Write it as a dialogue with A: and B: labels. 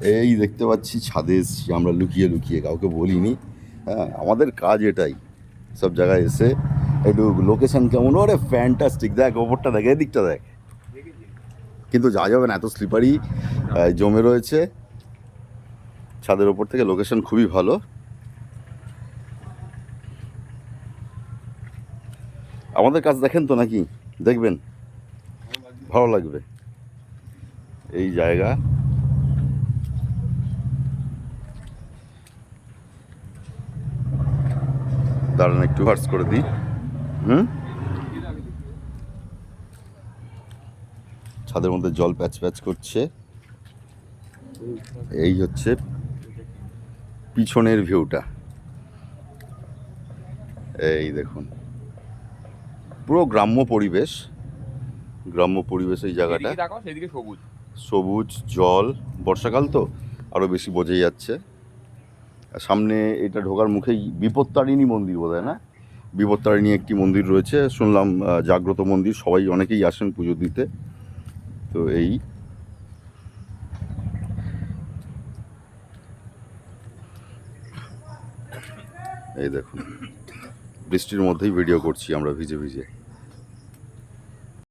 A: এই দেখতে পাচ্ছি ছাদে এসছি, আমরা লুকিয়ে লুকিয়ে, কাউকে বলিনি। হ্যাঁ আমাদের কাজ এটাই, সব জায়গায় এসে একটু লোকেশন কেমন? ওরে ফ্যান্টাস্টিক দেখ, ওপরটা দেখ, এদিকটা দেখ। কিন্তু যা যাবে না, এত স্লিপারি জমে রয়েছে। ছাদের ওপর থেকে লোকেশন খুবই ভালো। আমাদের কাজ দেখেন তো নাকি? দেখবেন? ভালো লাগবে। এই জায়গা। দাঁড়ান একটু হার্স করে দিই। হুম? ছাদের মধ্যে জল প্যাচ প্যাচ করছে। এই হচ্ছে পিছনের ভিউটা এই দেখুন। পুরো গ্রাম্য পরিবেশ। গ্রাম্য পরিবেশ এই জায়গাটা।
B: সবুজ।
A: সবুজ জল বর্ষাকাল তো আরও বেশি বোঝাই যাচ্ছে। সামনে এটা ঢোকার মুখেই বিপত্তারিণী মন্দির বোধ না? বিপত্তারিণী একটি মন্দির রয়েছে, শুনলাম জাগ্রত মন্দির, সবাই অনেকেই আসেন পুজো দিতে। তো এই। এই দেখুন, বৃষ্টির মধ্যেই ভিডিও করছি আমরা ভিজে ভিজে।